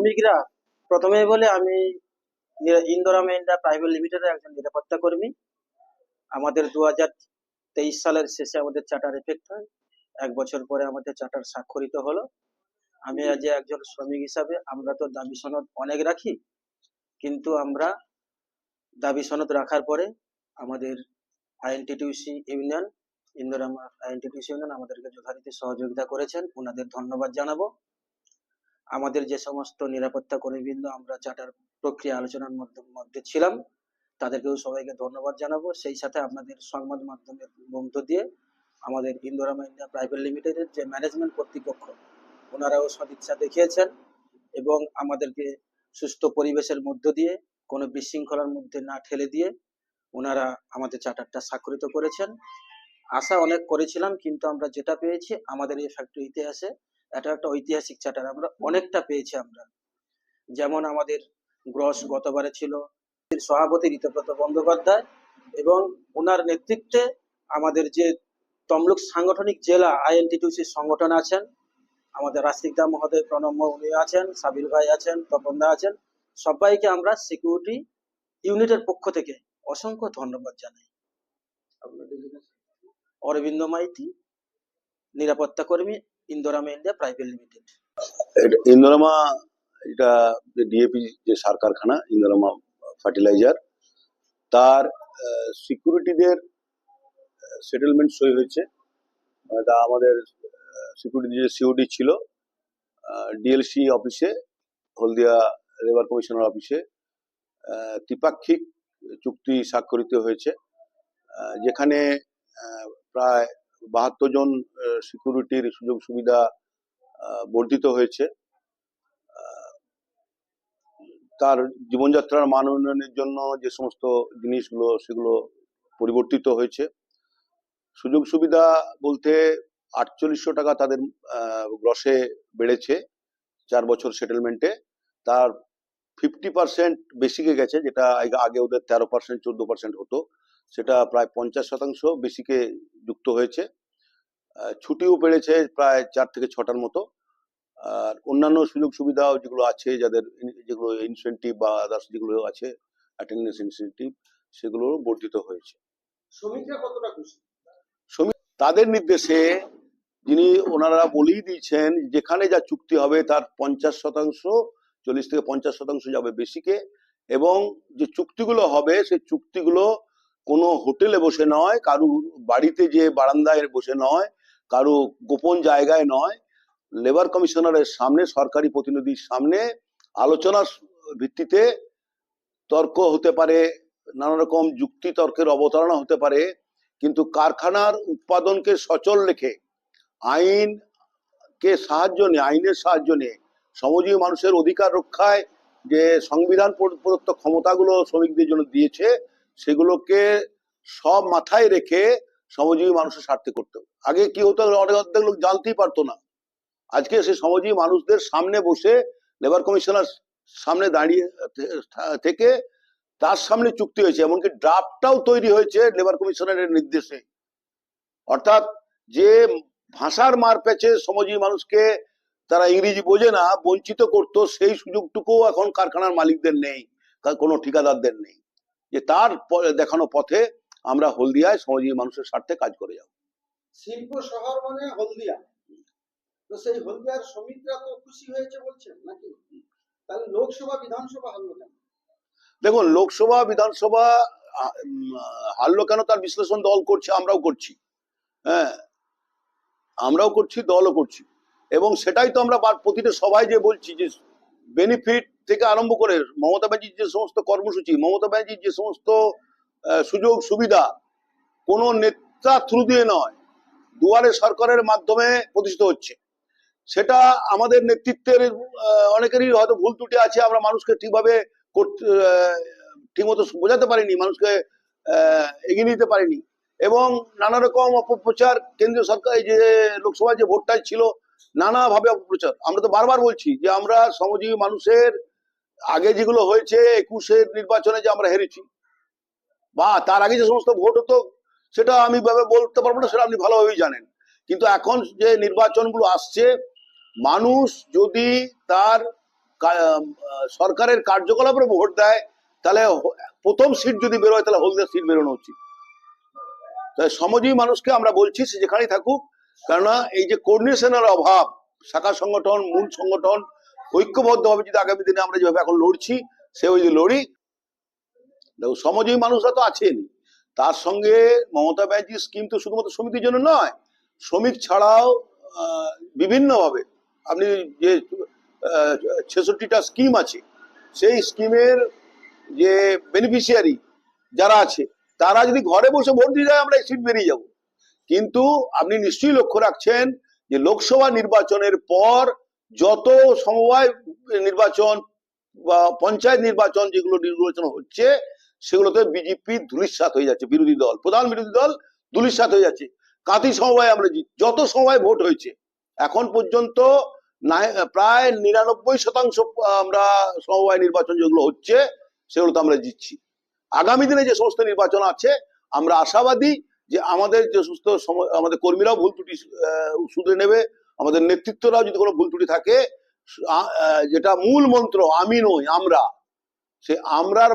শ্রমিকরা প্রথমেই বলে আমি ইন্দোরামা ইন্ডিয়া প্রাইভেট লিমিটেডের একজন নিরাপত্তা কর্মী। আমাদের দু হাজার তেইশ সালের শেষে আমাদের চার্টার এফেক্ট হয়। এক বছর পরে আমাদের চার্টার স্বাক্ষরিত হলো। আমি আজ একজন শ্রমিক হিসাবে আমরা তো দাবি সনদ অনেক রাখি। কিন্তু আমরা দাবি সনদ রাখার পরে আমাদের INTTUC union Indorama INTTUC union আমাদেরকে যথারীতি সহযোগিতা করেছেন। ওনাদের ধন্যবাদ জানাব। আমাদের যে সমস্ত নিরাপত্তা কর্মীবৃন্দ আমরা চার্টার প্রক্রিয়া আলোচনার মধ্যে ছিলাম, তাদেরকেও সবাইকে ধন্যবাদ জানাব। সেই সাথে আপনাদের সংবাদ মাধ্যমের মধ্য দিয়ে আমাদের ইন্দোরামা ইন্ডিয়া প্রাইভেট লিমিটেডের যে ম্যানেজমেন্ট কর্তৃপক্ষ, ওনারাও সদিচ্ছা দেখিয়েছেন এবং আমাদেরকে সুস্থ পরিবেশের মধ্য দিয়ে, কোনো বিশৃঙ্খলার মধ্যে না ঠেলে দিয়ে ওনারা আমাদের চার্টারটা স্বাক্ষরিত করেছেন। আশা অনেক করেছিলাম, কিন্তু আমরা যেটা পেয়েছি, আমাদের এই ফ্যাক্টরি ইতিহাসে এটা একটা ঐতিহাসিক চার্টার। আমরা অনেকটা পেয়েছি আমরা। যেমন আমাদের গ্রস গতবারে ছিল সভাপতি ঋতব্রত বন্দ্যোপাধ্যায় এবং ওনার নেতৃত্বে আমাদের যে তমলুক সাংগঠনিক জেলা আইএনটিটিউসির সংগঠন আছেন আমাদের রাশিক দা মহোদয় প্রণব উনি আছেন সাবির ভাই আছেন তপন দা আছেন সবাইকে আমরা সিকিউরিটি ইউনিটের পক্ষ থেকে অসংখ্য ধন্যবাদ জানাই। অরবিন্দ মাইতি নিরাপত্তা কর্মী Indorama India private limited Indorama এটা যে ডিএপি যে সার কারখানা ইন্দোরামা ফার্টিলাইজার তার সিকিউরিটিদের সেটেলমেন্ট সই হয়েছে। তা আমাদের সিকিউরিটি যে সিওডি ছিল ডিএলসি অফিসে, হলদিয়া লেবার কমিশনার অফিসে ত্রিপাক্ষিক চুক্তি স্বাক্ষরিত হয়েছে। যেখানে প্রায় বাহাত্তর জন সিকিউরিটির সুযোগ সুবিধা বর্ধিত হয়েছে। তার জীবনযাত্রার মান উন্নয়নের জন্য যে সমস্ত জিনিসগুলো, সেগুলো পরিবর্তিত হয়েছে। সুযোগ সুবিধা বলতে আটচল্লিশশো টাকা তাদের গ্রসে বেড়েছে চার বছর সেটেলমেন্টে তার ফিফটি পার্সেন্ট বেসিকে গেছে, যেটা আগে ওদের তেরো পার্সেন্ট চোদ্দ পার্সেন্ট হতো। সেটা প্রায় পঞ্চাশ শতাংশ বেশিকে যুক্ত হয়েছে। ছুটিও বেড়েছে প্রায় চার থেকে ছটার মতো। আর অন্যান্য সুযোগ সুবিধাও যেগুলো আছে যাদের যেগুলো ইনসেন্টিভ বা আদার্স যেগুলো আছে অ্যাটেন্ডেন্স ইনসেন্টিভ সেগুলো বর্ধিত হয়েছে। শ্রমিকরা কতটা খুশি? তাদের নির্দেশে যিনি ওনারা বলেই দিয়েছেন যেখানে যা চুক্তি হবে তার পঞ্চাশ শতাংশ চল্লিশ থেকে পঞ্চাশ শতাংশ যাবে বেশিকে। এবং যে চুক্তিগুলো হবে সেই চুক্তিগুলো কোনো হোটেলে বসে নয়, কারু বাড়িতে যে বারান্দায় বসে নয়, কারও গোপন জায়গায় নয়। লেবার কমিশনারের সামনে, সরকারি প্রতিনিধির সামনে আলোচনার ভিত্তিতে তর্ক হতে পারে নানা রকম যুক্তি তর্কের অবতারণা হতে পারে, কিন্তু কারখানার উৎপাদনকে সচল রেখে আইনকে সাহায্য নিয়ে, আইনের সাহায্য নিয়ে, শ্রমজীবী মানুষের অধিকার রক্ষায় যে সংবিধান প্রদত্ত ক্ষমতাগুলো শ্রমিকদের জন্য দিয়েছে সেগুলোকে সব মাথায় রেখে শ্রমজীবী মানুষের স্বার্থে করতে হবে। আগে কি হতো? অনেক অর্ধেক লোক জানতেই পারতো না। আজকে সে শ্রমজীবী মানুষদের সামনে বসে লেবার কমিশনার সামনে দাঁড়িয়ে থেকে তার সামনে চুক্তি হয়েছে, এমনকি ড্রাফটটাও তৈরি হয়েছে লেবার কমিশনারের নির্দেশে। অর্থাৎ যে ভাষার মার পেছে শ্রমজীবী মানুষকে তারা ইংরেজি বোঝে না, বঞ্চিত করত, সেই সুযোগটুকুও এখন কারখানার মালিকদের নেই, কোনো ঠিকাদারদের নেই। যে তার দেখানো পথে আমরা হলদিয়ায় শ্রমজীবী মানুষের স্বার্থে কাজ করে যাব। শিল্প শহর মানে হলদিয়া। তো সেই হলদিয়ার শ্রমিকরা তো খুশি হয়েছে বলছেন নাকি? তাহলে লোকসভা বিধানসভা হলো কেন? দেখুন লোকসভা বিধানসভা হারলো কেন তার বিশ্লেষণ দল করছে আমরাও করছি। হ্যাঁ আমরাও করছি দলও করছি। এবং সেটাই তো আমরা প্রতিটা সবাই যে বলছি যে বেনিফিট থেকে আরম্ভ করে মমতা ব্যানার্জির যে সমস্ত কর্মসূচি, মমতা ব্যানার্জির যে সমস্ত সুযোগ সুবিধা, কোনো নেতা থ্রু দিয়ে নয়, দুয়ারে সরকারের মাধ্যমে প্রতিষ্ঠিত হচ্ছে। সেটা আমাদের নেতৃত্বের অনেকেরই হয়তো ভুল ত্রুটি আছে, আমরা মানুষকে ঠিকভাবে ঠিকমতো বোঝাতে পারিনি, মানুষকে এগিয়ে নিতে পারিনি। এবং নানা রকম অপপ্রচার, কেন্দ্রীয় সরকার যে লোকসভায় যে ভোটটা ছিল, নানাভাবে অপপ্রচার। আমরা তো বারবার বলছি যে আমরা শ্রমজীবী মানুষের আগে যেগুলো হয়েছে একুশের নির্বাচনে যে আমরা হেরেছি, বা তার আগে যে সমস্ত ভোট হতো, সেটা আমি ভাবে বলতে পারব না, সেটা আপনি ভালোভাবেই জানেন। কিন্তু এখন যে নির্বাচনগুলো আসছে, মানুষ যদি তার সরকারের কার্যকলাপের ভোট দেয়, তাহলে প্রথম সিট যদি বেরোয়, তাহলে হলদিয়া সিট বেরোনো উচিত। তাই সমাজী মানুষকে আমরা বলছি, সে যেখানেই থাকুক, কেননা এই যে কোঅর্ডিনেশনের অভাব, শাখা সংগঠন, মূল সংগঠন ঐক্যবদ্ধভাবে যদি আগামী দিনে আমরা যেভাবে এখন লড়ছি, সে ওই যে লড়ি, দেখো সমাজী মানুষরা তো আছেন। তার সঙ্গে মমতা ব্যানার্জির স্কিম তো শুধুমাত্র সমিতির জন্য নয়, শ্রমিক ছাড়াও বিভিন্নভাবে। আপনি যে ছেষট্টিটা স্কিম আছে, সেই স্কিমের যে বেনিফিশিয়ারি যারা আছে, তারা যদি ঘরে বসে ভোট দিয়ে যায়, আমরা সিট বেরিয়ে যাব। কিন্তু আপনি নিশ্চয়ই লক্ষ্য রাখছেন যে লোকসভা নির্বাচনের পর যত সমবায় নির্বাচন বা পঞ্চায়েত নির্বাচন যেগুলো নির্বাচন হচ্ছে, সেগুলোতে বিজেপি ধুলিস্বাত হয়ে যাচ্ছে, বিরোধী দল, প্রধান বিরোধী দল ধুলিস্বাত হয়ে যাচ্ছে। কাতি সমবায় আমরা জিত, যত সময় ভোট হয়েছে, এখন পর্যন্ত প্রায় নিরানব্বই শতাংশ আমরা সমবায় নির্বাচন যেগুলো হচ্ছে সেগুলো তো আমরা জিতছি। আগামী দিনে যে সমস্ত নির্বাচন আছে, আমরা আশাবাদী যে আমাদের যে সমস্ত সম- আমাদের কর্মীরাও ভুল ত্রুটি শুধরে নেবে আমাদের নেতৃত্বরাও যদি কোনো ভুল ত্রুটি থাকে যেটা মূল মন্ত্র, আমি নই, আমরা, সে আমরার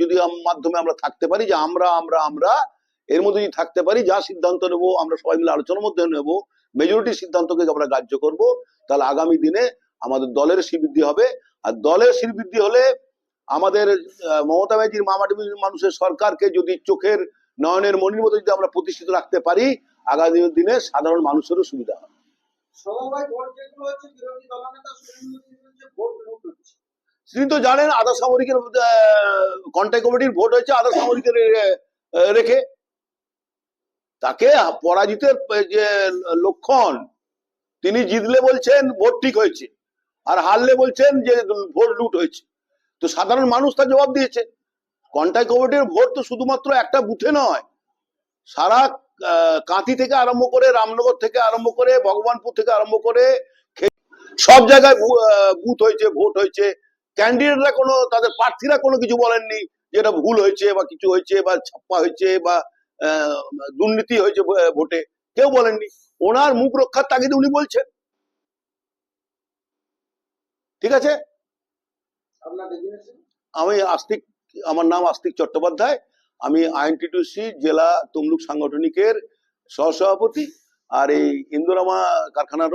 যদি মাধ্যমে আমরা থাকতে পারি, যে আমরা আমরা আমরা, এর মধ্যে যদি থাকতে পারি, যা সিদ্ধান্ত নেব, আমরা সবাই মিলে আলোচনার মধ্যে নেব মেজরিটি সিদ্ধান্তকে আমরা গ্রাহ্য করব, তাহলে আগামী দিনে আমাদের দলের শ্রীবৃদ্ধি হবে। আর দলের শ্রীবৃদ্ধি হলে আমাদের মমতা ব্যানার্জির মামাটি মানুষের সরকারকে যদি চোখের নয়নের মনির মতো যদি আমরা প্রতিষ্ঠিত রাখতে পারি, আগামী দিনে সাধারণ মানুষেরও সুবিধা হবে। তিনি তো জানেন আধা সামরিকের কন্টাক্ট কমিটির ভোট হয়েছে আধা সামরিকের রেখে। তাকে পরাজিতের যে লক্ষণ, তিনি জিতলে বলছেন ভোট ঠিক হয়েছে, আর হারলে বলছেন যে ভোট লুট হয়েছে। তো সাধারণ মানুষ তার জবাব দিয়েছে। কন্টাক্ট কমিটির ভোট তো শুধুমাত্র একটা বুথে নয়, সারা কাঁথি থেকে আরম্ভ করে রামনগর থেকে আরম্ভ করে ভগবানপুর থেকে আরম্ভ করে সব জায়গায় বুথ হয়েছে ভোট হয়েছে। ক্যান্ডিডেটরা কোনো তাদের প্রার্থীরা কোনো কিছু বলেননি যেটা ভুল হয়েছে বা কিছু হয়েছে বা ছাপ্পা হয়েছে বা দুর্নীতি হয়েছে ভোটে। কেউ বলেননি। ওনার মুখ রক্ষার তাগিদে উনি বলছেন। ঠিক আছে? আমি আস্তিক আমার নাম আস্তিক চট্টোপাধ্যায়। আমি আইএনটিটিউসি জেলা তমলুক সাংগঠনিকের সহসভাপতি আর এই ইন্দোরামা কারখানার